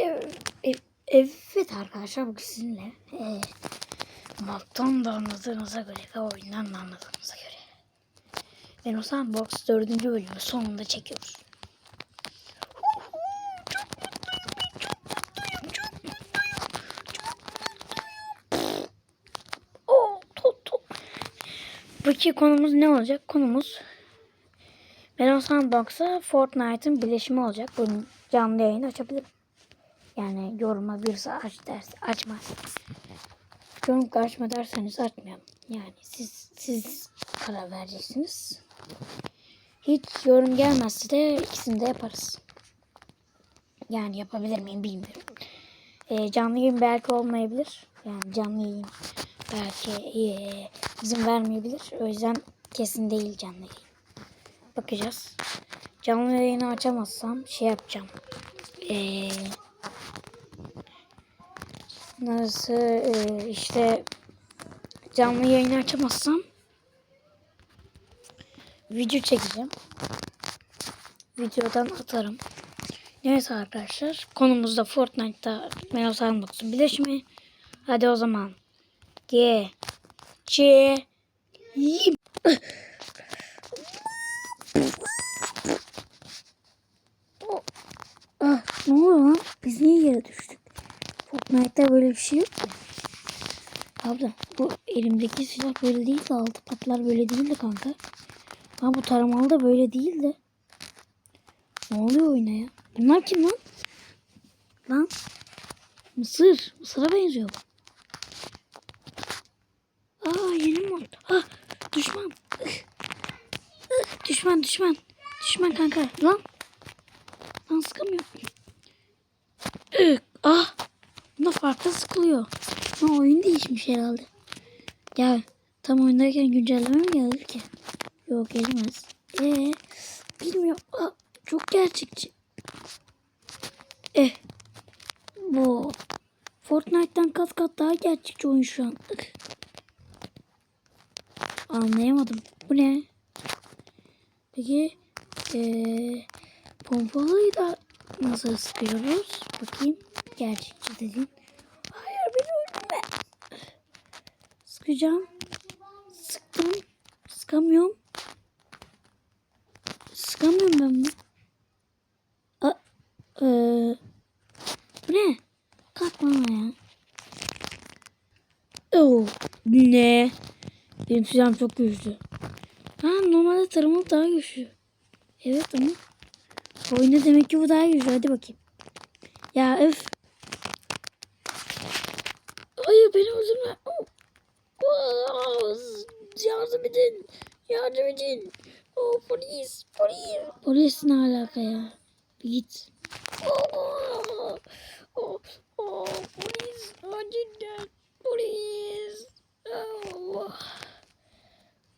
Evet, evet, evet arkadaşlar bugün sizinle e, maptan da anladığınıza göre ve oyundan da anladığınıza göre ben o Sandbox 4. bölümü sonunda çekiyoruz. Peki konumuz ne olacak? Konumuz ben o Sandbox'a Fortnite'ın birleşimi olacak. Bunun canlı yayını açabilirim. Yani yoruma birisi aç derse açmaz. Yorum açma derseniz açmayalım. Yani siz siz karar vereceksiniz. Hiç yorum gelmezse de ikisini de yaparız. Yani yapabilir miyim bilmiyorum. Ee, canlı yayın belki olmayabilir. Yani canlı yayın belki ee, izin vermeyebilir. O yüzden kesin değil canlı yayın. Bakacağız. Canlı yayını açamazsam şey yapacağım. Eee Nasıl e, işte canlı yayını açamazsam video çekeceğim. Videodan atarım. Neyse arkadaşlar konumuzda Fortnite'da Melo Sandbox'un birleşimi. Hadi o zaman. G Yim. Ah, ne oluyor lan? Biz niye yere düştük? Fortnite'da böyle bir şey yok ki. Abla bu elimdeki silah böyle değil de altı patlar böyle değil de kanka. Ha bu taramalı da böyle değil de. Ne oluyor oyuna ya? Bunlar kim lan? Lan. Mısır. Mısır'a benziyor bu. Aa yeni mod. Ah düşman. Düşman düşman. Düşman kanka. Lan. Lan sıkamıyorum. Ih, Ah. Bunda farklı sıkılıyor. Ha, oyun değişmiş herhalde. Ya tam oyundayken güncelleme mi geldi ki? Yok gelmez. Ee, bilmiyorum. Aa, çok gerçekçi. Eh. Bu. Fortnite'dan kat kat daha gerçekçi oyun şu an. Anlayamadım. Bu ne? Peki ee, pompalıyı da nasıl sıkıyoruz? Bakayım. Gerçekçi dedin. Hayır beni öldürme. Sıkacağım. Sıktım. Sıkamıyorum. Sıkamıyorum ben bunu. A, e, bu ne? Kalk bana ya. Oh, ne? Benim silahım çok güçlü. Ha normalde tarımım daha güçlü. Evet ama. Oyunda demek ki bu daha güçlü. Hadi bakayım. Ya öf. Hayır beni öldürme. Oh. Oh, Yardım edin. Yardım edin. Oh, polis. Polis. Polis ne alaka ya? Bir git. Oh, oh, oh, polis. Acilen. Polis. Oh.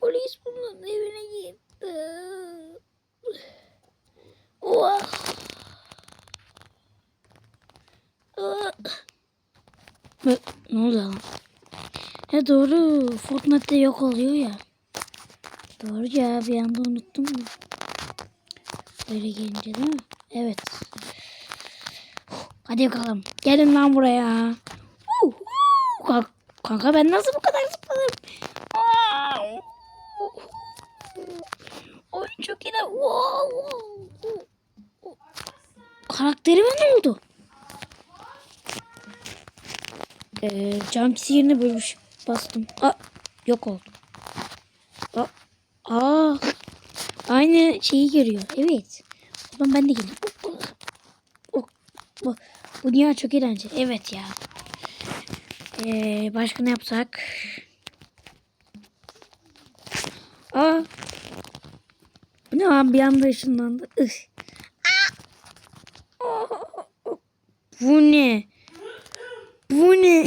Polis bunların evine gitti. Oh. Ah. Ne, ne oldu lan? He doğru. Fortnite'de yok oluyor ya. Doğru ya bir anda unuttum mu? Böyle gelince değil mi? Evet. Hadi bakalım. Gelin lan buraya. Kanka, ben nasıl bu kadar zıpladım? Oyun çok iyi. Karakterime ne oldu? Ee, jump yerine şey bastım. Aa, yok oldu. Aa, aynı şeyi görüyor. Evet. O zaman ben de geleyim. Oh, oh, bu, bu dünya çok eğlenceli. Evet ya. Ee, başka ne yapsak? Aa. Bu ne lan bir anda ışınlandı. Ih. Bu ne? Bu ne?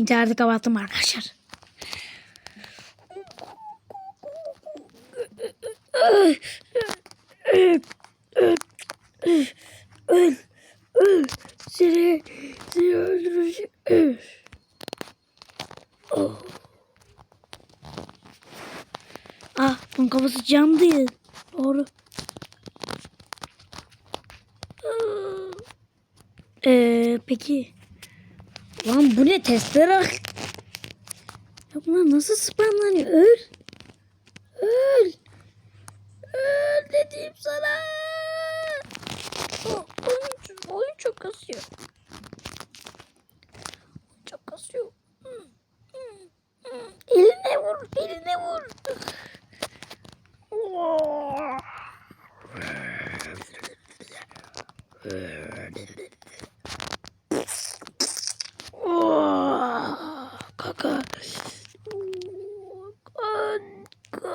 İnterneti kapattım arkadaşlar. Öl. Öl. Seni, seni öldüreceğim. Oh. Ah, bunun kafası cam değil. Doğru. Ee, peki. Lan bu ne testere? Ya bunlar nasıl spamlanıyor? Öl. Öl. Öl dedim sana. O- Oyun, oyun çok kasıyor. Çok kasıyor. Eline vur, eline vur. Oh. Oh, Kaka. Kanka.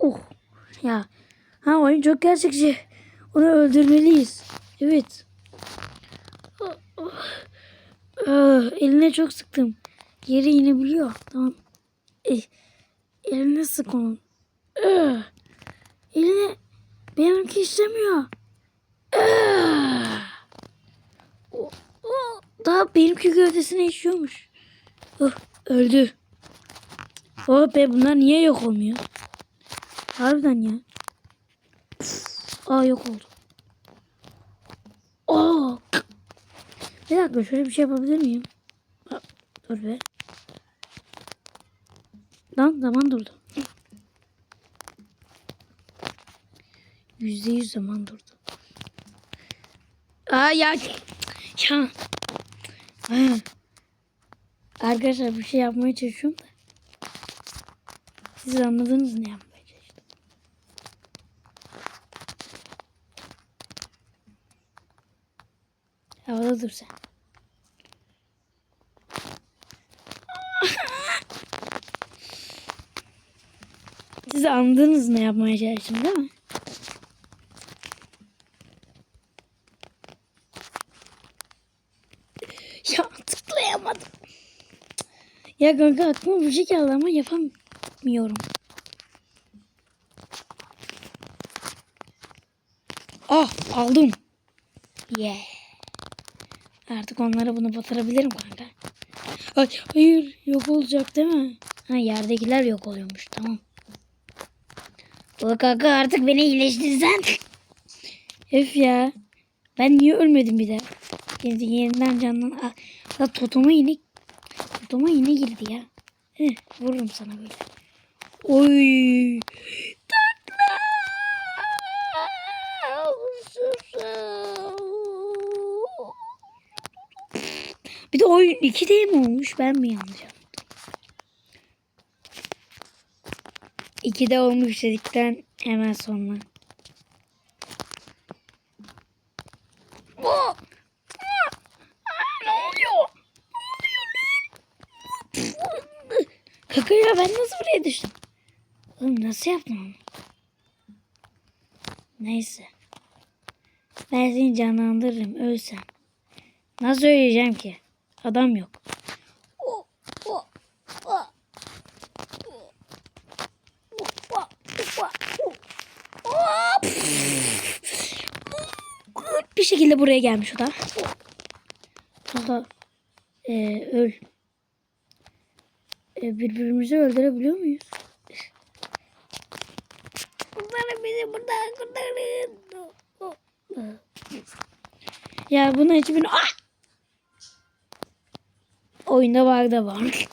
Oh. Ya. Ha oyun çok gerçekçi. Onu öldürmeliyiz. Evet. Ah, eline çok sıktım. Yere inebiliyor. Tamam. Eh, eline sık onun. Ah. Eline benimki işlemiyor. Ah. O- o, Daha benimki gövdesine işiyormuş. Oh, öldü. Oh be bunlar niye yok olmuyor? Harbiden ya. Aa yok oldu. Aa. Bir dakika şöyle bir şey yapabilir miyim? Dur be. Lan zaman durdu. Yüzde yüz zaman durdu. Aa ya. Ya. Arkadaşlar bir şey yapmaya çalışıyorum da. Siz anladınız ne yapmaya Havada dur sen. Siz anladınız ne yapmaya çalıştım değil mi? Ya tıklayamadım. Ya kanka aklıma bir şey geldi ama yapamıyorum. Ah aldım. Yeah. Artık onlara bunu batırabilirim kanka. Ay, hayır yok olacak değil mi? Ha yerdekiler yok oluyormuş tamam. O kanka artık beni iyileştirsen. Öf ya. Ben niye ölmedim bir de? Şimdi yeniden canlan. Ah, la totoma yine totoma yine girdi ya. Heh, vururum sana böyle. Oy. Bir de oyun 2D mi olmuş? Ben mi yanlış anladım? 2D olmuş dedikten hemen sonra. Lan? Kaka ya ben nasıl buraya düştüm? Oğlum nasıl yaptın onu? Neyse. Ben seni canlandırırım ölsen. Nasıl öleceğim ki? Adam yok. Bir şekilde buraya gelmiş o da. O da e, öl. E, birbirimizi öldürebiliyor muyuz? Bunları bizi buradan kurtarın. Ya bunun hiçbir... Ah! Oyunda var da var.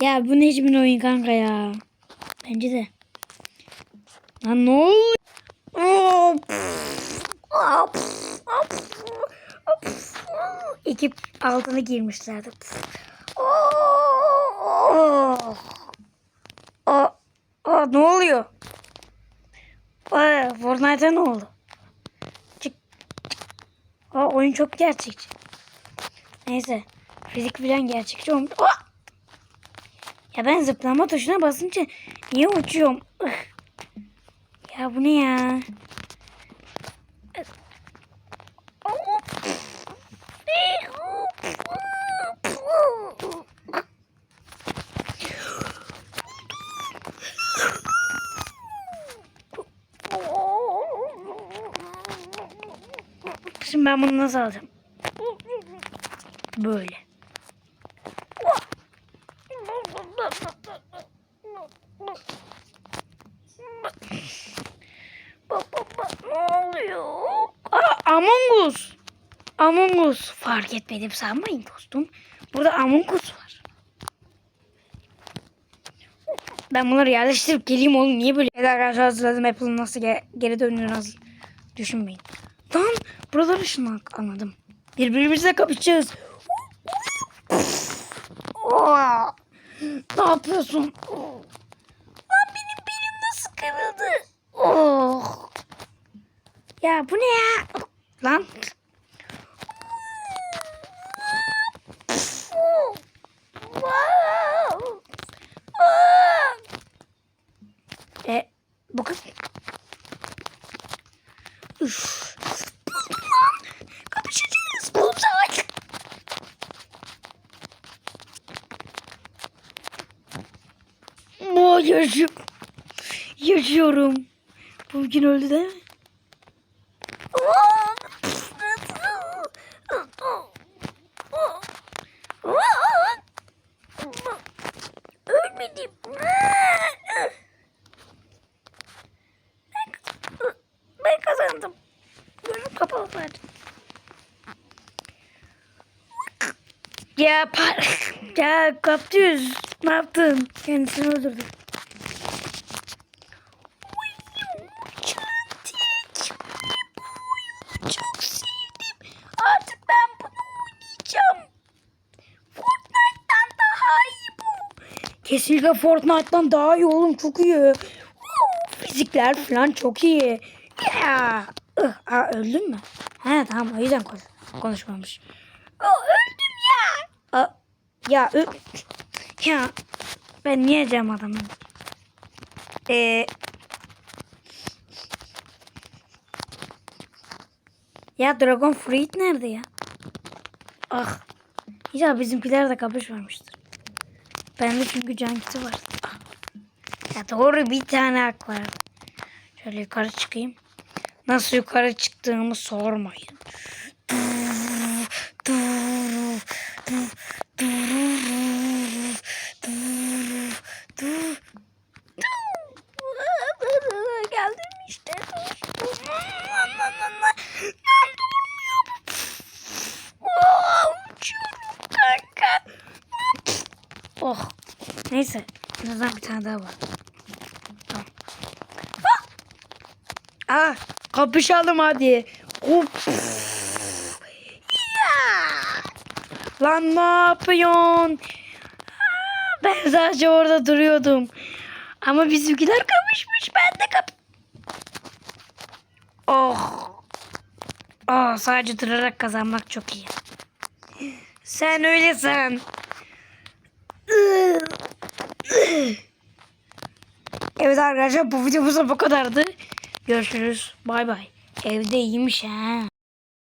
Ya bu ne hiçbir oyun kanka ya. Bence de. Lan ne oluyor? Oh. Ekip altına girmişlerdi. Pf. Oh. Aa, aa, ne oluyor? Aa, Fortnite'a ne oldu? Çık. Aa, oyun çok gerçekçi. Neyse. Fizik falan gerçekçi olmuş. Aa! Ya ben zıplama tuşuna basınca niye uçuyorum? Ih. Ya bu ne ya? Şimdi ben bunu nasıl alacağım? Böyle. Oluyor? Aa, Among Us. Among Us. Fark etmedim sanmayın dostum. Burada Among Us var. Ben bunları yerleştirip geleyim oğlum. Niye böyle? Evet arkadaşlar hazırladım. Apple'ın nasıl ge- geri döndüğünü az düşünmeyin. Lan buraları ışınlandık anladım. Birbirimizle kapışacağız. Ne yapıyorsun? Lan benim belim nasıl kırıldı? Oh. Ya bu ne ya? Lan. E, bu kız. Üf. Yaşıyorum. Bugün öldü değil Kazandım. Gözüm kapalı zaten. Ya par ya kaptıyoruz. Ne yaptın? Kendisini öldürdü. Çok sevdim. Artık ben bunu oynayacağım. Fortnite'tan daha iyi bu. Kesinlikle Fortnite'tan daha iyi oğlum. Çok iyi. Fizikler falan çok iyi. Ya. Aa, öldün mü? He tamam o yüzden konuş konuşmamış. Aa, öldüm ya. Aa, ya ö ya ben niye yiyeceğim adamı? Ee, ya Dragon Fruit nerede ya? Ah. Ya bizimkiler de kapışmamıştır. Bende çünkü can kiti var. Ah. Ya doğru bir tane hak var. Şöyle yukarı çıkayım. Nasıl yukarı çıktığımı sormayın. Geldim işte. Oh. Neyse. Azından bir tane daha var. Tamam. Ah, kapışalım hadi. Hop. Lan ne yapıyorsun? Ben sadece orada duruyordum. Ama bizimkiler kapışmış. Ben de kap... Oh. Oh, sadece durarak kazanmak çok iyi. Sen öyle san. Evet arkadaşlar bu videomuz bu kadardı. Görüşürüz. Bay bay. Evde iyiymiş ha.